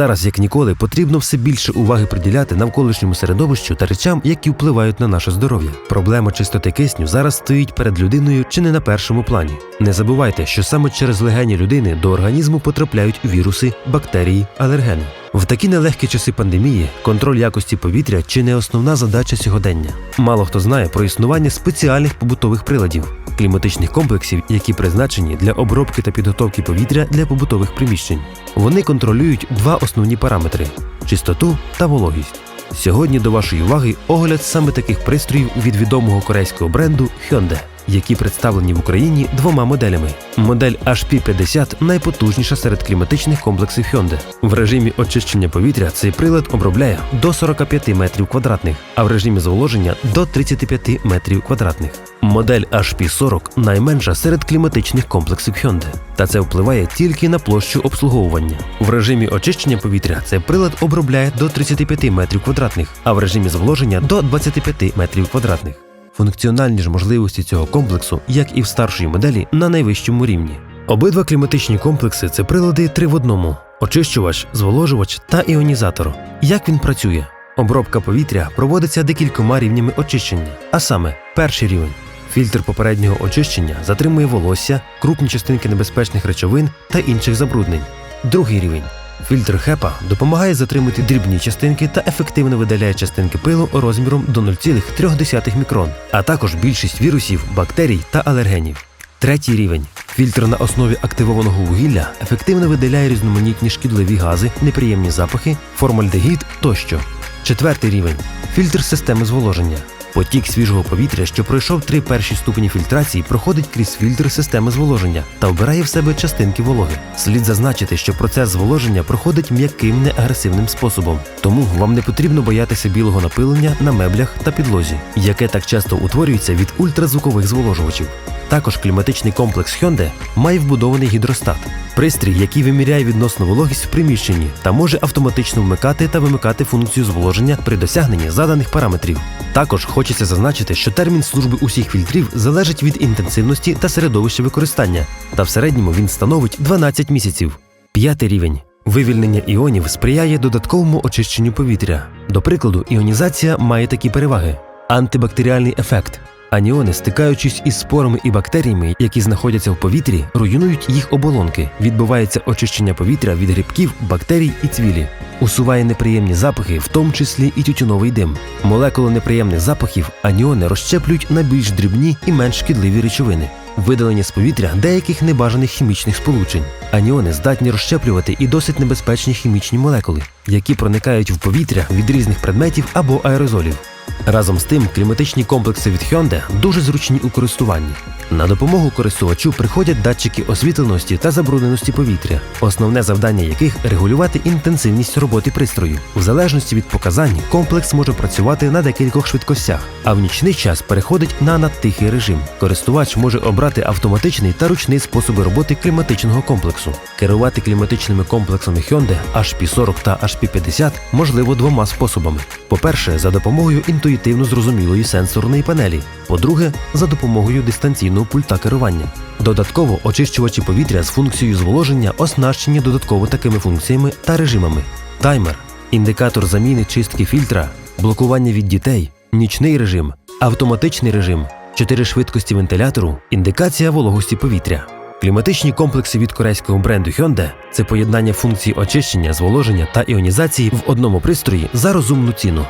Зараз, як ніколи, потрібно все більше уваги приділяти навколишньому середовищу та речам, які впливають на наше здоров'я. Проблема чистоти кисню зараз стоїть перед людиною чи не на першому плані. Не забувайте, що саме через легені людини до організму потрапляють віруси, бактерії, алергени. В такі нелегкі часи пандемії контроль якості повітря чи не основна задача сьогодення. Мало хто знає про існування спеціальних побутових приладів, кліматичних комплексів, які призначені для обробки та підготовки повітря для побутових приміщень. Вони контролюють два основні параметри чистоту та вологість. Сьогодні до вашої уваги огляд саме таких пристроїв від відомого корейського бренду Hyundai, які представлені в Україні двома моделями. Модель HP50 найпотужніша серед кліматичних комплексів Hyundai. В режимі очищення повітря цей прилад обробляє до 45 метрів квадратних, а в режимі зволоження до 35 метрів квадратних. Модель HP40 найменша серед кліматичних комплексів Hyundai, та це впливає тільки на площу обслуговування. В режимі очищення повітря цей прилад обробляє до 35 метрів квадратних, а в режимі зволоження до 25 метрів квадратних. Функціональні ж можливості цього комплексу, як і в старшої моделі, на найвищому рівні. Обидва кліматичні комплекси це прилади три в одному: очищувач, зволожувач та іонізатор. Як він працює? Обробка повітря проводиться декількома рівнями очищення, а саме, перший рівень. Фільтр попереднього очищення затримує волосся, крупні частинки небезпечних речовин та інших забруднень. Другий рівень. Фільтр ХЕПА допомагає затримати дрібні частинки та ефективно видаляє частинки пилу розміром до 0,3 мікрон, а також більшість вірусів, бактерій та алергенів. Третій рівень. Фільтр на основі активованого вугілля ефективно видаляє різноманітні шкідливі гази, неприємні запахи, формальдегід тощо. Четвертий рівень. Фільтр системи зволоження. Потік свіжого повітря, що пройшов три перші ступені фільтрації, проходить крізь фільтр системи зволоження та вбирає в себе частинки вологи. Слід зазначити, що процес зволоження проходить м'яким неагресивним способом, тому вам не потрібно боятися білого напилення на меблях та підлозі, яке так часто утворюється від ультразвукових зволожувачів. Також кліматичний комплекс Hyundai має вбудований гідростат, пристрій, який виміряє відносну вологість в приміщенні та може автоматично вмикати та вимикати функцію зволоження при досягненні заданих параметрів. Також хочеться зазначити, що термін служби усіх фільтрів залежить від інтенсивності та середовища використання, та в середньому він становить 12 місяців. П'ятий рівень. Вивільнення іонів сприяє додатковому очищенню повітря. До прикладу, іонізація має такі переваги: антибактеріальний ефект. Аніони, стикаючись із спорами і бактеріями, які знаходяться в повітрі, руйнують їх оболонки. Відбувається очищення повітря від грибків, бактерій і цвілі. Усуває неприємні запахи, в тому числі і тютюновий дим. Молекули неприємних запахів аніони розщеплюють на більш дрібні і менш шкідливі речовини. Видалення з повітря деяких небажаних хімічних сполучень. Аніони здатні розщеплювати і досить небезпечні хімічні молекули, які проникають в повітря від різних предметів або аерозолів. Разом з тим, кліматичні комплекси від Hyundai дуже зручні у користуванні. На допомогу користувачу приходять датчики освітленості та забрудненості повітря, основне завдання яких регулювати інтенсивність роботи пристрою. В залежності від показань, комплекс може працювати на декількох швидкостях, а в нічний час переходить на надтихий режим. Користувач може обрати автоматичний та ручний способи роботи кліматичного комплексу. Керувати кліматичними комплексами Hyundai HP40 та HP50 можливо двома способами: по-перше, за допомогою інтуїтивно зрозумілої сенсорної панелі. По-друге, за допомогою дистанційного пульта керування. Додатково очищувачі повітря з функцією зволоження оснащені додатково такими функціями та режимами: таймер, індикатор заміни чистки фільтра, блокування від дітей, нічний режим, автоматичний режим, чотири швидкості вентилятору, індикація вологості повітря. Кліматичні комплекси від корейського бренду Hyundai – це поєднання функцій очищення, зволоження та іонізації в одному пристрої за розумну ціну.